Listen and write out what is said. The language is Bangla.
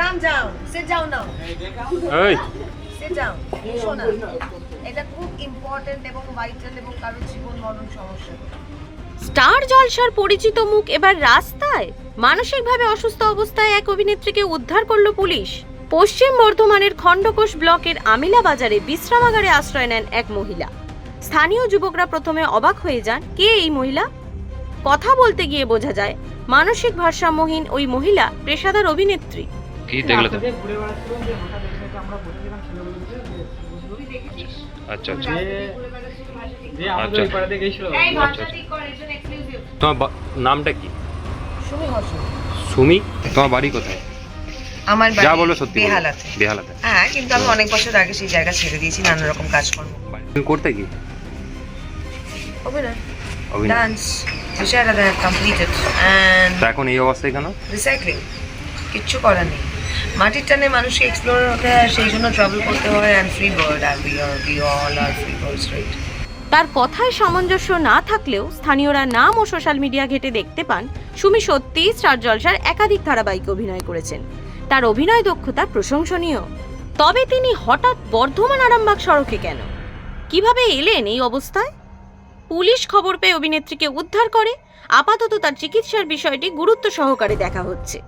কাম ডাউন সিট ডাউন নাও। এই। সিট ডাউন শোনা। এটা খুব ইম্পর্টেন্ট এবং ভাইটাল এবং কারোর জীবন মরণ সমস্যা। স্টার জলসার পরিচিত মুখ এবার রাস্তায়। মানসিকভাবে অসুস্থ অবস্থায় এক অভিনেত্রীকে উদ্ধার করল পুলিশ। পশ্চিম বর্ধমানের খণ্ডকোষ ব্লকের আমিলা বাজারে বিশ্রামাগারে আশ্রয় নেন এক মহিলা। স্থানীয় যুবকরা প্রথমে অবাক হয়ে যান কে এই মহিলা? কথা বলতে গিয়ে বোঝা যায় মানসিক ভারসাম্যহীন ওই মহিলা পেশাদার অভিনেত্রী। কি দেখলে তো। আচ্ছা আচ্ছা। আচ্ছা। আচ্ছা, আচ্ছা। ঠিক কর একজন এক্সক্লুসিভ তোমার নামটা কি? সুমি তোমার বাড়ি কোথায়? আমার যা বলো সত্যি। বেহালাতে। বেহালাতে। হ্যাঁ কিন্তু আমি অনেক বছর আগে সেই জায়গা ছেড়ে দিয়েছি নানা রকম কাজকর্ম। তুমি করতে কি অভিনয়। অভিনয়। ডান্স and তা এখন এই অবস্থায় কেন? রিসাইক্লিং কিচ্ছু করার নেই। মাটির টানে মানুষকে এক্সপ্লোর হতে হয়, সেই জন্য ট্রাভেল করতে হয় and free bird R we are we all are free birds right তার কথায় সামঞ্জস্য না থাকলেও স্থানীয়রা নাম ও সোশ্যাল মিডিয়া ঘেটে দেখতে পান সুমি সত্যিই স্টার জলসার একাধিক ধারাবাহিকে অভিনয় করেছেন। তার অভিনয় দক্ষতা প্রশংসনীয়। তবে তিনি হঠাৎ বর্ধমান আরামবাগ সড়কে কেন? কীভাবে এলেন এই অবস্থায়? পুলিশ খবর পেয়ে অভিনেত্রীকে উদ্ধার করে। আপাতত তার চিকিৎসার বিষয়টি গুরুত্ব সহকারে দেখা হচ্ছে।